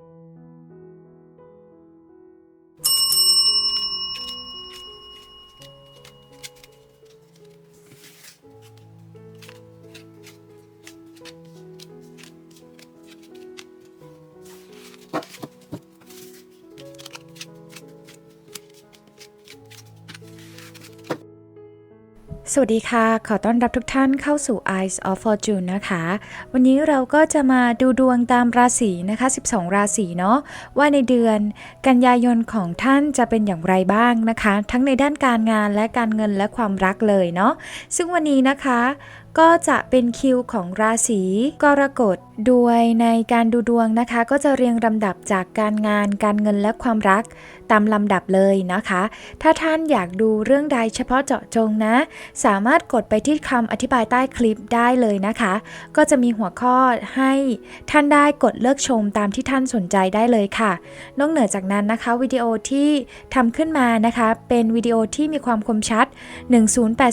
you สวัสดีค่ะ ขอต้อนรับทุกท่านเข้าสู่ Eyes of Fortune นะคะ วันนี้เราก็จะมาดูดวงตามราศีนะคะ 12 ราศีเนาะว่าในเดือนกันยายนของท่านจะเป็นอย่างไรบ้างนะคะ ทั้งในด้านการงานและการเงินและความรักเลยเนาะซึ่งวันนี้นะคะก็จะเป็นคิวของราศีกรกฎด้วยในการดูดวงนะคะ ก็จะเรียงลำดับจากการงานการเงินและความรักตามลำดับเลยนะคะ ถ้าท่านอยากดูเรื่องใดเฉพาะเจาะจงนะ สามารถกดไปที่คำอธิบายใต้คลิปได้เลยนะคะ ก็จะมีหัวข้อให้ท่านได้กดเลิกชมตามที่ท่านสนใจได้เลยค่ะ นอกเหนือจากนั้นนะคะวิดีโอที่ทำขึ้นมานะคะ เป็นวิดีโอที่มีความคมชัด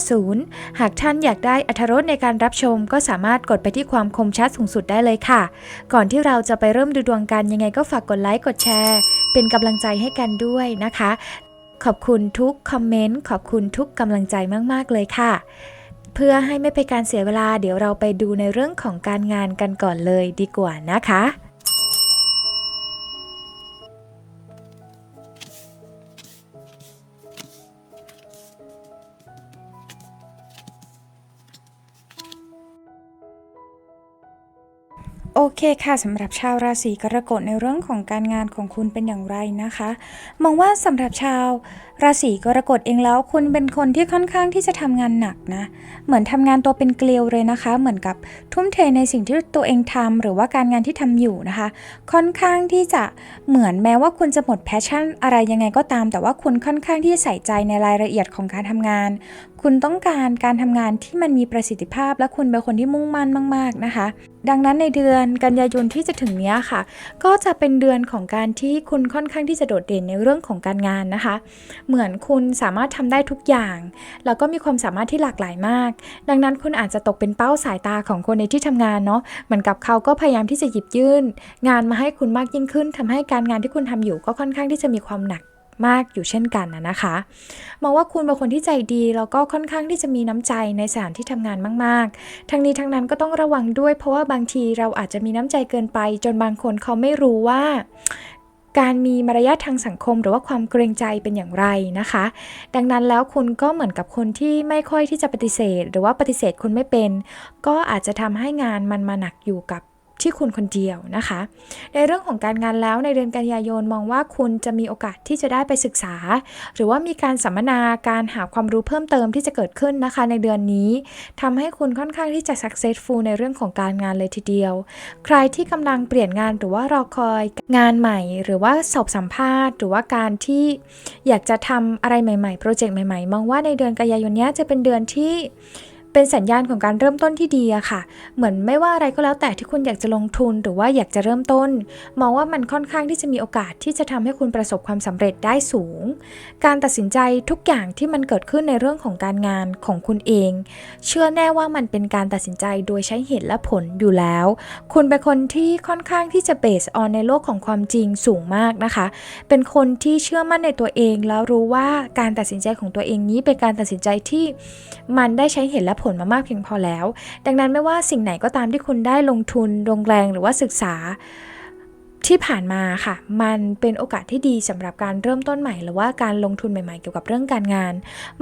1080 หากท่านอยากได้อรรถรสในการรับชม ก็สามารถกดไปที่ความคมชัดสูงสุดได้เลยค่ะ ก่อนที่เราจะไปเริ่มดูดวงกันยังไงก็ฝากกดไลค์กดแชร์ เป็นกำลังใจให้กันด้วยนะคะ ขอบคุณทุกคอมเมนต์ ขอบคุณทุกกำลังใจมากๆเลยค่ะ เพื่อให้ไม่เป็นการเสียเวลา เดี๋ยวเราไปดูในเรื่องของการงานกันก่อนเลยดีกว่านะคะ โอเคค่ะสำหรับชาวราศีกรกฎในเรื่องของการงานของคุณเป็นอย่างไรนะคะ มองว่าสำหรับชาว ราศีกรกฎเองแล้ว คุณเป็นคนที่ค่อนข้างที่จะทำงานหนักนะ เหมือนทำงานตัวเป็นเกลียวเลยนะคะ เหมือนกับทุ่มเทในสิ่งที่ตัวเองทำหรือว่าการงานที่ทำอยู่นะคะ ค่อนข้างที่จะเหมือนแม้ว่าคุณจะหมดแพชชั่นอะไรยังไงก็ตาม แต่ว่าคุณค่อนข้างที่จะใส่ใจในรายละเอียดของการทำงาน คุณต้องการการทำงานที่มันมีประสิทธิภาพ และคุณเป็นคนที่มุ่งมั่นมาก ๆ นะคะ ดังนั้นในเดือนกันยายนที่จะถึงนี้ค่ะ ก็จะเป็นเดือนของการที่คุณค่อนข้างที่จะโดดเด่นในเรื่องของการงานนะคะ เหมือนคุณสามารถทำได้ทุกอย่าง แล้วก็มีความสามารถที่หลากหลายมาก ดังนั้นคุณอาจจะตกเป็นเป้าสายตาของคนในที่ทำงานเนาะเหมือนกับเขาก็พยายามที่จะหยิบยื่น งานมาให้คุณมากยิ่งขึ้นทำให้การงานที่คุณทำอยู่ก็ค่อนข้างที่จะมีความหนัก มากอยู่เช่นกันนะนะคะมองว่าคุณเป็นคนที่ใจดีแล้วก็ค่อนข้างที่จะมีน้ำใจในสถานที่ทำงานมาก ๆ ทั้งนี้ทั้งนั้นก็ต้องระวังด้วยเพราะว่าบางทีเราอาจจะมีน้ำใจเกินไป จนบางคนเขาไม่รู้ว่าการมีมารยาททางสังคมหรือว่าความเกรงใจเป็นอย่างไรนะคะ ดังนั้นแล้วคุณก็เหมือนกับคนที่ไม่ค่อยที่จะปฏิเสธ หรือว่าปฏิเสธคุณไม่เป็น ก็อาจจะทำให้งานมันมาหนักอยู่กับ ที่คุณคนเดียวนะคะ ในเรื่องของการงานแล้วในเดือนกันยายนมองว่าคุณจะมีโอกาสที่จะได้ไปศึกษา หรือว่ามีการสัมมนาการหาความรู้เพิ่มเติมที่จะเกิดขึ้นนะคะ ในเดือนนี้ทำให้คุณค่อนข้างที่จะ successful ในเรื่องของการงานเลยทีเดียว ใครที่กำลังเปลี่ยนงานหรือว่ารอคอยงานใหม่ หรือว่าสอบสัมภาษณ์ หรือว่าการที่อยากจะทำอะไรใหม่ๆโปรเจกต์ใหม่ๆ มองว่าในเดือนกันยายนนี้จะเป็นเดือนที่ เป็นสัญญาณของการเริ่มต้นที่ดีอะค่ะ เหมือนไม่ว่าอะไรก็แล้วแต่ที่คุณอยากจะลงทุนหรือว่าอยากจะเริ่มต้น มองว่ามันค่อนข้างที่จะมีโอกาสที่จะทำให้คุณประสบความสำเร็จได้สูง การตัดสินใจทุกอย่างที่มันเกิดขึ้นในเรื่องของการงานของคุณเอง เชื่อแน่ว่ามันเป็นการตัดสินใจโดยใช้เหตุและผลอยู่แล้ว คุณเป็นคนที่ค่อนข้างที่จะเบสออนในโลกของความจริงสูงมากนะคะ เป็นคนที่เชื่อมั่นในตัวเอง แล้วรู้ว่าการตัดสินใจของตัวเองนี้เป็นการตัดสินใจที่มันได้ใช้เหตุและผลมามากเพียงพอแล้ว ดังนั้นไม่ว่าสิ่งไหนก็ตามที่คุณได้ลงทุนลงแรงหรือว่าศึกษาที่ผ่านมาค่ะ มันเป็นโอกาสที่ดีสำหรับการเริ่มต้นใหม่ หรือว่าการลงทุนใหม่ๆเกี่ยวกับเรื่องการงาน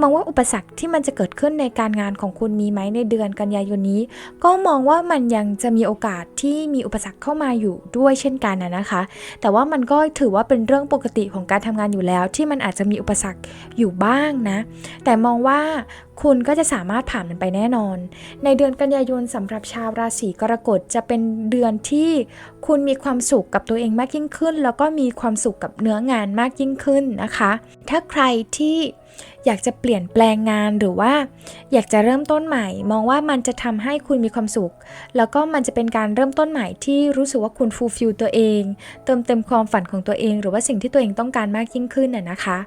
มองว่าอุปสรรคที่มันจะเกิดขึ้นในการงานของคุณมีไหมในเดือนกันยายนนี้ ก็มองว่ามันยังจะมีโอกาสที่มีอุปสรรคเข้ามาอยู่ด้วยเช่นกันนะคะ แต่ว่ามันก็ถือว่าเป็นเรื่องปกติของการทำงานอยู่แล้ว ที่มันอาจจะมีอุปสรรคอยู่บ้างนะ แต่มองว่า คุณก็จะสามารถผ่านมันไปแน่นอน ในเดือนกันยายนสำหรับชาวราศีกรกฎจะเป็นเดือนที่คุณมีความสุขกับตัวเองมากยิ่งขึ้น แล้วก็มีความสุขกับเนื้องานมากยิ่งขึ้นนะคะ ถ้าใครที่อยากจะเปลี่ยนแปลงงานหรือว่า อยากจะเริ่มต้นใหม่ มองว่ามันจะทำให้คุณมีความสุข แล้วก็มันจะเป็นการเริ่มต้นใหม่ที่รู้สึกว่าคุณฟูลฟิลตัวเอง เติมเต็มความฝันของตัวเอง หรือว่าสิ่งที่ตัวเองต้องการมากยิ่งขึ้นน่ะนะคะ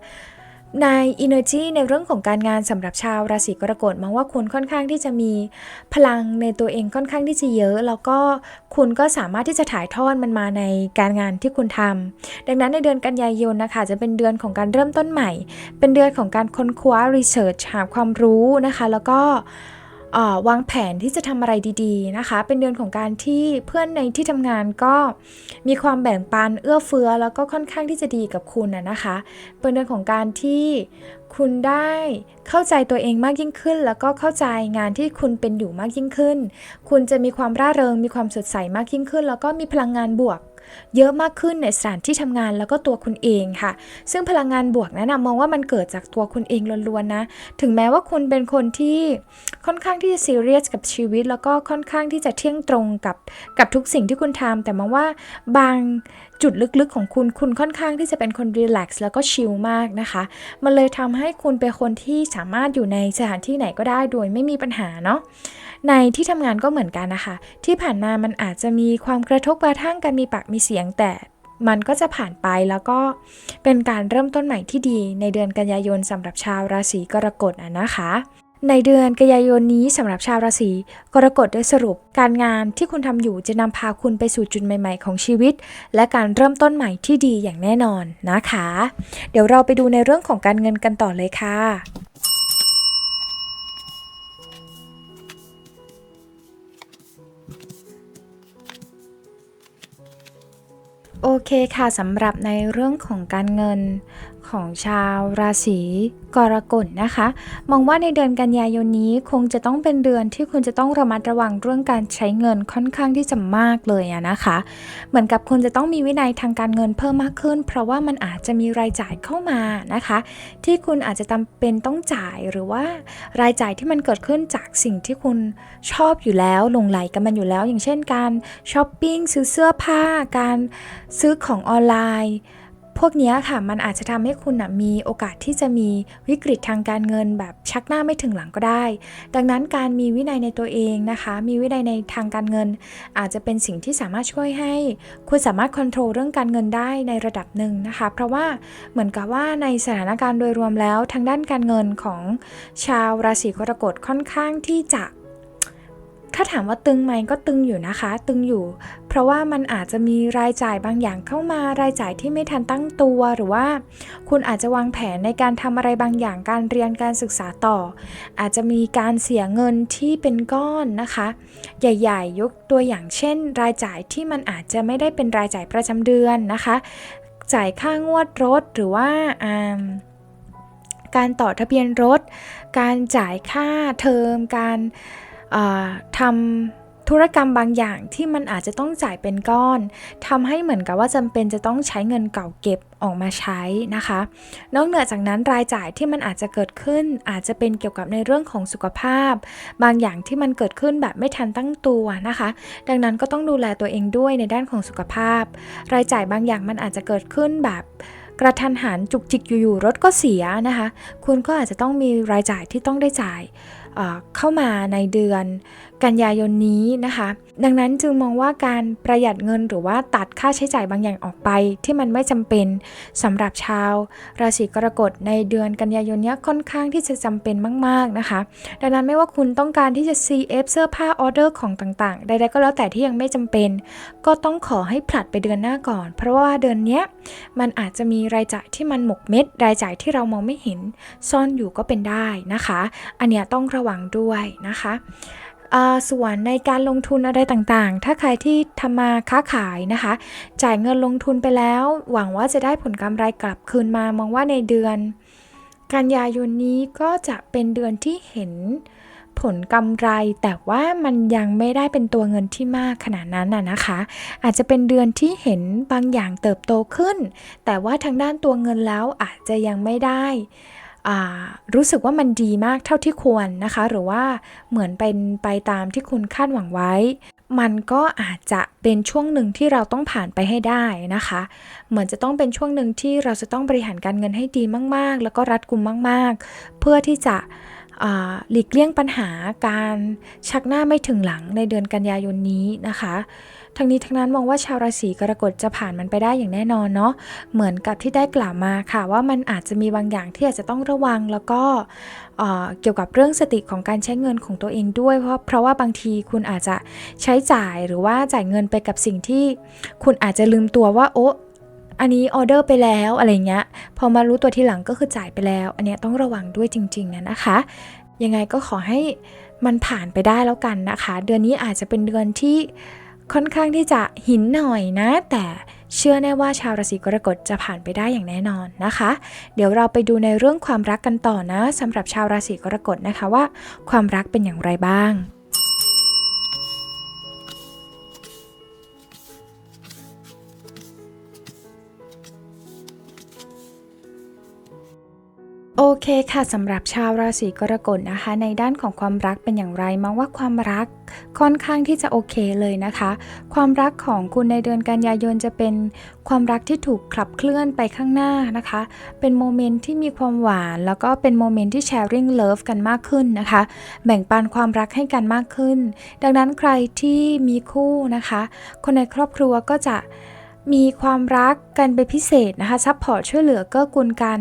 ใน Energy ในเรื่องของการงานสำหรับชาวราศีกรกฎมองว่าคุณค่อนข้างที่จะมีพลังในตัวเองค่อนข้างที่จะเยอะ แล้วก็คุณก็สามารถที่จะถ่ายทอดมันมาในการงานที่คุณทำดังนั้นในเดือนกันยายนนะคะจะเป็นเดือนของการเริ่มต้นใหม่ เป็นเดือนของการค้นคว้า research หาความรู้นะคะ แล้วก็ วางแผนที่จะทำอะไรดีๆนะคะ เป็นเดือนของการที่เพื่อนในที่ทำงานก็มีความแบ่งปันเอื้อเฟื้อแล้วก็ค่อนข้างที่จะดีกับคุณนะนะคะ เป็นเดือนของการที่คุณได้เข้าใจตัวเองมากยิ่งขึ้น แล้วก็เข้าใจงานที่คุณเป็นอยู่มากยิ่งขึ้น คุณจะมีความร่าเริงมีความสดใสมากยิ่งขึ้น แล้วก็มีพลังงานบวก เยอะมากขึ้นในสถานที่ทำงานแล้วก็ตัวคุณเองค่ะ ซึ่งพลังงานบวกนั้นะมองว่ามันเกิดจากตัวคุณเองล้วนๆนะ ถึงแม้ว่าคุณเป็นคนที่ค่อนข้างที่จะซีเรียสกับชีวิต แล้วก็ค่อนข้างที่จะเที่ยงตรงกับกับทุกสิ่งที่คุณทำแต่มองว่าบางจุดลึกๆของคุณคุณค่อนข้างที่จะเป็นคนรีแลกซ์แล้วก็ชิลมากนะคะ มันเลยทำให้คุณเป็นคนที่สามารถอยู่ในสถานที่ไหนก็ได้โดยไม่มีปัญหาเนาะ ในที่ทำงานก็เหมือนกันนะคะ ที่ผ่านมามันอาจจะมีความกระทบกระทั่งกันมีปากมีเสียงแต่มันก็จะผ่านไปแล้วก็เป็นการเริ่มต้นใหม่ที่ดีในเดือนกันยายนสำหรับชาวราศีกรกฎนะคะ ในเดือนกันยายนนี้สำหรับชาวราศีกรกฎได้สรุป การงานที่คุณทำอยู่จะนำพาคุณไปสู่จุดใหม่ ๆ ของชีวิต และการเริ่มต้นใหม่ที่ดีอย่างแน่นอนนะคะ เดี๋ยวเราไปดูในเรื่องของการเงินกันต่อเลยค่ะ โอเคค่ะสำหรับในเรื่องของการเงิน ของชาวราศีกรกฎนะคะ มองว่าในเดือนกันยายนนี้คงจะต้องเป็นเดือนที่คุณจะต้องระมัดระวังเรื่องการใช้เงินค่อนข้างที่จะมากเลยอะนะคะ เหมือนกับคุณจะต้องมีวินัยทางการเงินเพิ่มมากขึ้น เพราะว่ามันอาจจะมีรายจ่ายเข้ามานะคะ ที่คุณอาจจะจำเป็นต้องจ่ายหรือว่ารายจ่ายที่มันเกิดขึ้นจากสิ่งที่คุณชอบอยู่แล้วลงไหลกับมันอยู่แล้ว อย่างเช่นการช้อปปิ้งซื้อเสื้อผ้า การซื้อของออนไลน์ พวกนี้ค่ะมันอาจจะทำให้คุณนะมีโอกาสที่จะมีวิกฤตทางการเงินแบบชักหน้าไม่ถึงหลังก็ได้ ดังนั้นการมีวินัยในตัวเองนะคะ มีวินัยในทางการเงิน อาจจะเป็นสิ่งที่สามารถช่วยให้ คุณสามารถควบคุมเรื่องการเงินได้ในระดับหนึ่งนะคะ เพราะว่าเหมือนกับว่าในสถานการณ์โดยรวมแล้ว ทางด้านการเงินของชาวราศีกรกฎค่อนข้างที่จะ ถ้าถามว่าตึงไหมก็ตึงอยู่นะคะ ตึงอยู่ เพราะว่ามันอาจจะมีรายจ่ายบางอย่างเข้ามารายจ่ายที่ไม่ทันตั้งตัวหรือว่า คุณอาจจะวางแผนในการทำอะไรบางอย่างการเรียนการศึกษาต่อ อาจจะมีการเสียเงินที่เป็นก้อนนะคะ ใหญ่ๆ ยกตัวอย่างเช่น รายจ่ายที่มันอาจจะไม่ได้เป็นรายจ่ายประจำเดือนนะคะ จ่ายค่างวดรถหรือว่าการต่อทะเบียนรถ การจ่ายค่าเทอมการ ทำธุรกรรมบางอย่างที่มันอาจจะต้องจ่ายเป็นก้อนทำให้เหมือนกับว่าจำเป็นจะต้องใช้เงินเก่าเก็บออกมาใช้นะคะ นอกเหนือจากนั้นรายจ่ายที่มันอาจจะเกิดขึ้น อาจจะเป็นเกี่ยวกับในเรื่องของสุขภาพ บางอย่างที่มันเกิดขึ้นแบบไม่ทันตั้งตัวนะคะ ดังนั้นก็ต้องดูแลตัวเองด้วยในด้านของสุขภาพ รายจ่ายบางอย่างมันอาจจะเกิดขึ้นแบบกระทันหันจุกจิกอยู่ๆรถก็เสียนะคะ คุณก็อาจจะต้องมีรายจ่ายที่ต้องได้จ่าย เข้ามาในเดือนกันยายนนี้นะคะ ดังนั้นจึงมองว่าการประหยัดเงินหรือว่าตัดค่าใช้จ่ายบางอย่างออกไป ที่มันไม่จำเป็นสำหรับชาว ราศีกรกฎในเดือนกันยายนนี้ค่อนข้างที่จะจำเป็นมาก ๆนะคะ ดังนั้นไม่ว่าคุณต้องการที่จะ CF เสื้อผ้าออเดอร์ของต่างๆ ใดๆก็แล้วแต่ที่ยังไม่จำเป็น ก็ต้องขอให้ผลัดไปเดือนหน้าก่อน เพราะว่าเดือนนี้มันอาจจะมีรายจ่ายที่มันหมกเม็ด รายจ่ายที่เรามองไม่เห็นซ่อนอยู่ก็เป็นได้นะคะ อันเนี้ยต้องระวังด้วยนะคะส่วนในการลงทุนอะไรต่างๆ ถ้าใครที่ทำมาค้าขายนะคะ จ่ายเงินลงทุนไปแล้ว หวังว่าจะได้ผลกำไรกลับคืนมามองว่าในเดือน กันยายนนี้ก็จะเป็นเดือนที่เห็นผลกำไร แต่ว่ามันยังไม่ได้เป็นตัวเงินที่มากขนาดนั้นน่ะนะคะ อาจจะเป็นเดือนที่เห็นบางอย่างเติบโตขึ้น แต่ว่าทางด้านตัวเงินแล้วอาจจะยังไม่ได้ รู้สึกว่ามันดีมากเท่าที่ควรนะคะ หรือว่าเหมือนเป็นไปตามที่คุณคาดหวังไว้ มันก็อาจจะเป็นช่วงหนึ่งที่เราต้องผ่านไปให้ได้นะคะ เหมือนจะต้องเป็นช่วงหนึ่งที่เราจะต้องบริหารการเงินให้ดีมาก ๆ แล้วก็รัดกุมมาก ๆ เพื่อที่จะ หลีกเลี่ยงปัญหาการชักหน้าไม่ถึงหลังในเดือนกันยายนนี้นะคะ ทั้งนี้ทั้งนั้นมองว่าชาวราศีกรกฎจะผ่านมันไปได้อย่างแน่นอนเนาะ เหมือนกับที่ได้กล่าวมาค่ะ ว่ามันอาจจะมีบางอย่างที่อาจจะต้องระวังแล้วก็เเกี่ยวกับเรื่องสติของการใช้เงินของตัวเองด้วย เพราะเพราะว่าบางทีคุณอาจจะใช้จ่ายหรือว่าจ่ายเงินไปกับสิ่งที่คุณอาจจะลืมตัวว่าโอ๊ะ อันนี้ออเดอร์ไปแล้วอะไรเงี้ย พอมารู้ตัวทีหลังก็คือจ่ายไปแล้ว อันเนี้ยต้องระวังด้วยจริงๆนะนะคะ ยังไงก็ขอให้มันผ่านไปได้แล้วกันนะคะ เดือนนี้อาจจะเป็นเดือนที่ค่อนข้างที่จะหินหน่อยนะ แต่เชื่อแน่ว่าชาวราศีกรกฎจะผ่านไปได้อย่างแน่นอนนะคะ เดี๋ยวเราไปดูในเรื่องความรักกันต่อนะสำหรับชาวราศีกรกฎนะคะว่า ความรักเป็นอย่างไรบ้าง โอเคค่ะสำหรับชาวราศีกรกฎนะคะ ในด้านของความรักเป็นอย่างไรมองว่าความรักค่อนข้างที่จะโอเคเลยนะคะ ความรักของคุณในเดือนกันยายนจะเป็นความรักที่ถูกขับเคลื่อนไปข้างหน้านะคะ เป็นโมเมนต์ที่มีความหวาน แล้วก็เป็นโมเมนต์ที่แชร์ริ่งเลิฟกันมากขึ้นนะคะ แบ่งปันความรักให้กันมากขึ้น ดังนั้นใครที่มีคู่นะคะ คนในครอบครัวก็จะ มีความรักกันเป็นพิเศษนะคะซัพพอร์ตช่วยเหลือเกื้อกูลกัน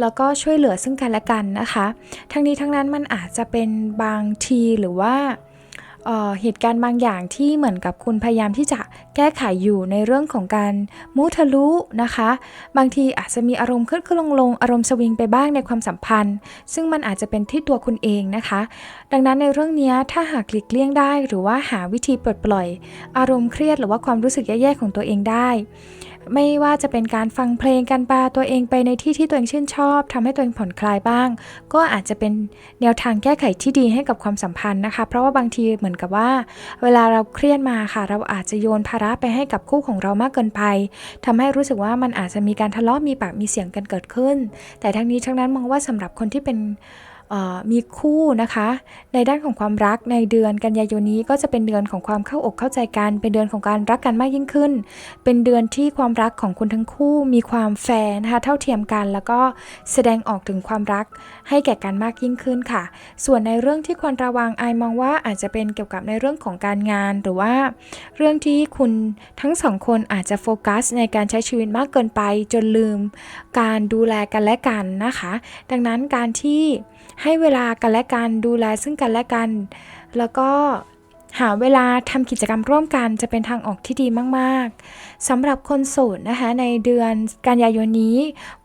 แล้วก็ช่วยเหลือซึ่งกันและกันนะคะ ทั้งนี้ทั้งนั้นมันอาจจะเป็นบางทีหรือว่า เหตุการณ์บางอย่างที่เหมือนกับคุณพยายามที่จะแก้ไขอยู่ในเรื่องของการมุทะลุนะคะ บางทีอาจจะมีอารมณ์ขึ้นขึ้นลงลงอารมณ์สวิงไปบ้างในความสัมพันธ์ ซึ่งมันอาจจะเป็นที่ตัวคุณเองนะคะ ดังนั้นในเรื่องนี้ถ้าหากหลีกเลี่ยงได้ หรือว่าหาวิธีปลดปล่อย อารมณ์เครียดหรือว่าความรู้สึกแย่ๆของตัวเองได้ ไม่ว่าจะเป็นการฟังเพลงการปาตัวเองไปในที่ที่ตัวเองชื่นชอบทำให้ตัวเองผ่อนคลายบ้าง ก็อาจจะเป็นแนวทางแก้ไขที่ดีให้กับความสัมพันธ์นะคะ เพราะว่าบางทีเหมือนกับว่า เวลาเราเครียดมาค่ะ เราอาจจะโยนภาระไปให้กับคู่ของเรามากเกินไปทำให้รู้สึกว่ามันอาจจะมีการทะเลาะมีปากมีเสียงกันเกิดขึ้น แต่ทั้งนี้ทั้งนั้นมองว่าสำหรับคนที่เป็น มีคู่นะคะ ในด้านของความรักในเดือนกันยายนนี้ก็จะเป็นเดือนของความเข้าอกเข้าใจกัน เป็นเดือนของการรักกันมากยิ่งขึ้น เป็นเดือนที่ความรักของคุณทั้งคู่ มีความแฟร์นะคะเท่าเทียมกัน แล้วก็แสดงออกถึงความรักให้แก่กันมากยิ่งขึ้นค่ะ ส่วนในเรื่องที่ควรระวังไอมองว่าอาจจะเป็นเกี่ยวกับในเรื่องของการงาน หรือว่า เรื่องที่คุณทั้งสองคนอาจจะโฟกัส ในการใช้ชีวิตมากเกินไปจนลืม การดูแลกันและกันนะคะ ดังนั้นการที่ให้เวลากันและกันดูแลซึ่งกันและกัน แล้วก็หาเวลาทำกิจกรรมร่วมกันจะเป็นทางออกที่ดีมากๆสำหรับคนโสดนะคะในเดือนกันยายนนี้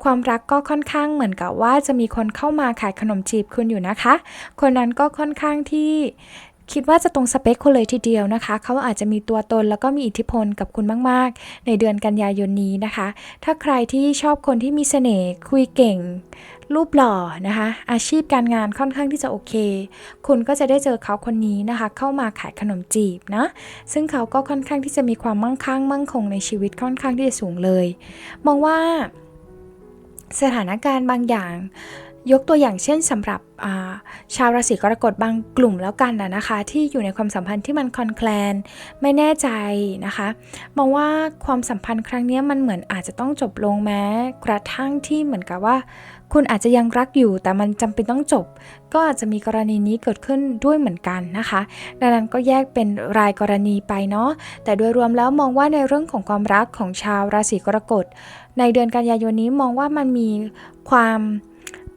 ความรักก็ค่อนข้างเหมือนกับว่าจะมีคนเข้ามาขายขนมจีบคุณอยู่นะคะ คนนั้นก็ค่อนข้างที่คิดว่าจะตรงสเปคคุณเลยทีเดียวนะคะ เขาอาจจะมีตัวตนแล้วก็มีอิทธิพลกับคุณมาก ๆ ในเดือนกันยายนนี้นะคะ ถ้าใครที่ชอบคนที่มีเสน่ห์คุยเก่ง รูปหล่อนะคะ อาชีพการงานค่อนข้างที่จะโอเค คุณก็จะได้เจอเขาคนนี้นะคะ เข้ามาขายขนมจีบนะ ซึ่งเขาก็ค่อนข้างที่จะมีความมั่งคั่งมั่งคงในชีวิตค่อนข้างที่จะสูงเลย มองว่าสถานการณ์บางอย่างยกตัวอย่างเช่นสำหรับาชาวราศีกรกฎบางกลุ่มแล้วกันนะคะ ที่อยู่ในความสัมพันธ์ที่มันคลอนแคลน ไม่แน่ใจนะคะมองว่าความสัมพันธ์ครั้งนี้มันเหมือนอาจจะต้องจบลงแม้ กระทั่งที่เหมือนกับว่า คุณอาจจะยังรักอยู่แต่มันจำเป็นต้องจบ ก็อาจจะมีกรณีนี้เกิดขึ้นด้วยเหมือนกันนะคะ ดังนั้นก็แยกเป็นรายกรณีไปเนาะแต่โดยรวมแล้วมองว่าในเรื่องของความรักของชาวราศีกรกฎในเดือนกันยายนนี้มองว่ามันมีความ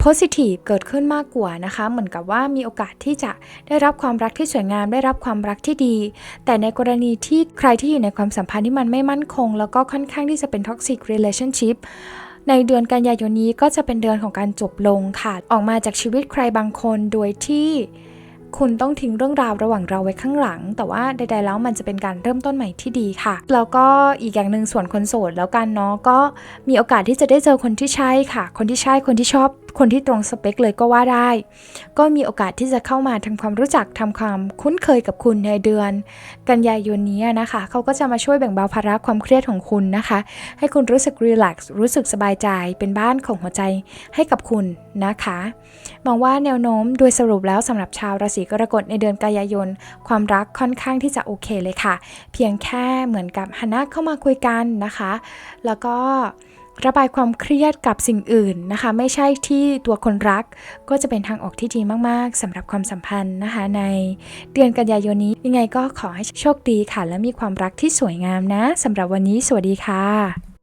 positive เกิดขึ้นมากกว่านะคะ เหมือนกับว่ามีโอกาสที่จะได้รับความรักที่สวยงาม ได้รับความรักที่ดี แต่ในกรณีที่ใครที่อยู่ในความสัมพันธ์ที่มันไม่มั่นคง แล้วก็ค่อนข้างที่จะเป็น toxic relationship ในเดือนกันยายนนี้ก็จะเป็นเดือนของการจบลงค่ะ ออกมาจากชีวิตใครบางคนโดยที่คุณต้องทิ้งเรื่องราวระหว่างเราไว้ข้างหลัง แต่ว่าใด ๆ แล้วมันจะเป็นการเริ่มต้นใหม่ที่ดีค่ะ แล้วก็อีกอย่างหนึ่งส่วนคนโสดแล้วกันเนาะก็มีโอกาสที่จะได้เจอคนที่ใช่ค่ะ คนที่ใช่คนที่ชอบ คนที่ตรงสเปคเลยก็ว่าได้ ก็มีโอกาสที่จะเข้ามาทำความรู้จักทำความคุ้นเคยกับคุณในเดือน กันยายนนี้นะคะ เขาก็จะมาช่วยแบ่งเบาภาระความเครียดของคุณนะคะ ให้คุณรู้สึกรีแลกซ์รู้สึกสบายใจเป็นบ้านของหัวใจให้กับคุณนะคะมองว่าแนวโน้มโดยสรุปแล้วสำหรับชาวราศีกรกฎในเดือนกันยายน ความรักค่อนข้างที่จะโอเคเลยค่ะ เพียงแค่เหมือนกับหันหน้าเข้ามาคุยกันนะคะ แล้วก็ ระบายความเครียดกับสิ่งอื่นนะคะ ไม่ใช่ที่ตัวคนรัก ก็จะเป็นทางออกที่ดีมากๆสำหรับความสัมพันธ์นะคะ ในเดือนกันยายนนี้ยังไงก็ขอให้โชคดีค่ะ และมีความรักที่สวยงามนะสำหรับวันนี้สวัสดีค่ะ